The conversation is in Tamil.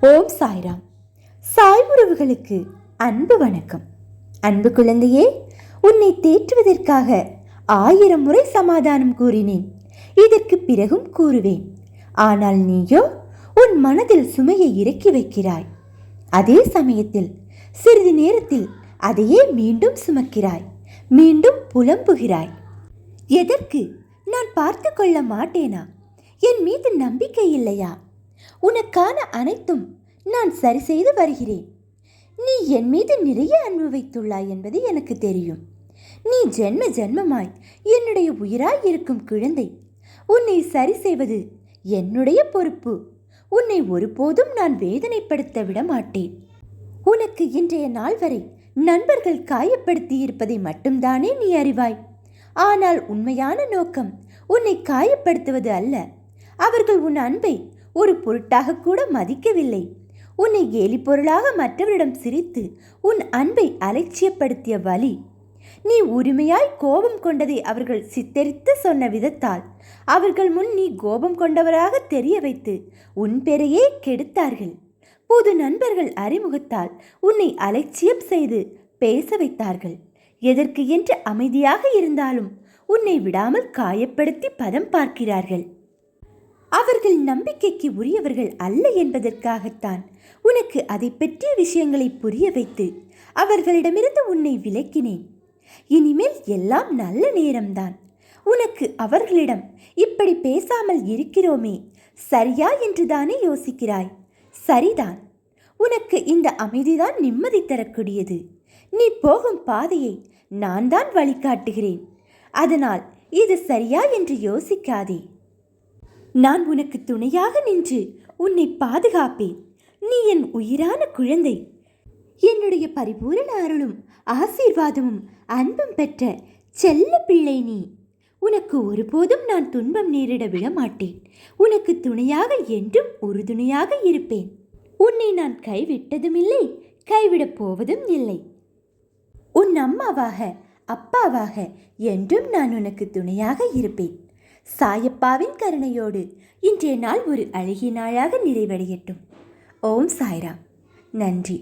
ஓம் சாய்ராம். சாய் உறவுகளுக்கு அன்பு வணக்கம். அன்பு குழந்தையே உன்னை தேற்றுவதற்காக ஆயிரம் முறை சமாதானம் கூறினேன். இதற்கு பிறகும் கூறுவேன். ஆனால் நீயோ உன் மனதில் சுமையை இறக்கி வைக்கிறாய். அதே சமயத்தில் சிறிது நேரத்தில் அதையே மீண்டும் சுமக்கிறாய். மீண்டும் புலம்புகிறாய். எதற்கு? நான் பார்த்து கொள்ள மாட்டேனா? என் மீது நம்பிக்கை இல்லையா? உனக்கான அனைத்தும் நான் சரி செய்து வருகிறேன். நீ என் மீது நிறைய அன்பு வைத்துள்ளாய் என்பது எனக்கு தெரியும். நீ ஜென்ம ஜென்மமாய் என்னுடைய உயிராய் இருக்கும் குழந்தை. உன்னை சரி செய்வது என்னுடைய பொறுப்பு. உன்னை ஒருபோதும் நான் வேதனைப்படுத்த விட மாட்டேன் உனக்கு இன்றைய நாள் வரை நண்பர்கள் காயப்படுத்தி இருப்பதை மட்டும்தானே நீ அறிவாய். ஆனால் உண்மையான நோக்கம் உன்னை காயப்படுத்துவது அல்ல. அவர்கள் உன் அன்பை ஒரு பொருட்டாக கூட மதிக்கவில்லை. உன்னை கேலி பொருளாக மற்றவரிடம் சிரித்து உன் அன்பை அலட்சியப்படுத்திய வழி நீ உரிமையாய் கோபம் கொண்டதை அவர்கள் சித்தரித்து சொன்ன விதத்தால் அவர்கள் முன் நீ கோபம் கொண்டவராக தெரிய வைத்து உன் பெறையே கெடுத்தார்கள். புது நண்பர்கள் அறிமுகத்தால் உன்னை அலட்சியம் செய்து பேச வைத்தார்கள். எதற்கு என்று அமைதியாக இருந்தாலும் உன்னை விடாமல் காயப்படுத்தி பதம் பார்க்கிறார்கள். அவர்கள் நம்பிக்கைக்கு உரியவர்கள் அல்ல என்பதற்காகத்தான் உனக்கு அதை பற்றிய விஷயங்களை புரிய வைத்து அவர்களிடமிருந்து உன்னை விலக்கினேன். இனிமேல் எல்லாம் நல்ல நேரம்தான். உனக்கு அவர்களிடம் இப்படி பேசாமல் இருக்கிறோமே சரியா என்றுதானே யோசிக்கிறாய்? சரிதான். உனக்கு இந்த அமைதிதான் நிம்மதி தரக்கூடியது. நீ போகும் பாதையை நான் தான் வழிகாட்டுகிறேன். அதனால் இது சரியா என்று யோசிக்காதே. நான் உனக்கு துணையாக நின்று உன்னை பாதுகாப்பேன். நீ என் உயிரான குழந்தை. என்னுடைய பரிபூரண அருளும் ஆசீர்வாதமும் அன்பும் பெற்ற செல்ல பிள்ளை நீ. உனக்கு ஒருபோதும் நான் துன்பம் நேரிட விட மாட்டேன். உனக்கு துணையாக என்றும் உறுதுணையாக இருப்பேன். உன்னை நான் கைவிட்டதும் இல்லை கைவிடப் போவதும் இல்லை. உன் அம்மாவாக அப்பாவாக என்றும் நான் உனக்கு துணையாக இருப்பேன். சாயப்பாவின் கருணையோடு இன்றைய நாள் ஒரு அழகிய நாளாக நிறைவடையட்டும். ஓம் சாய்ராம். நன்றி.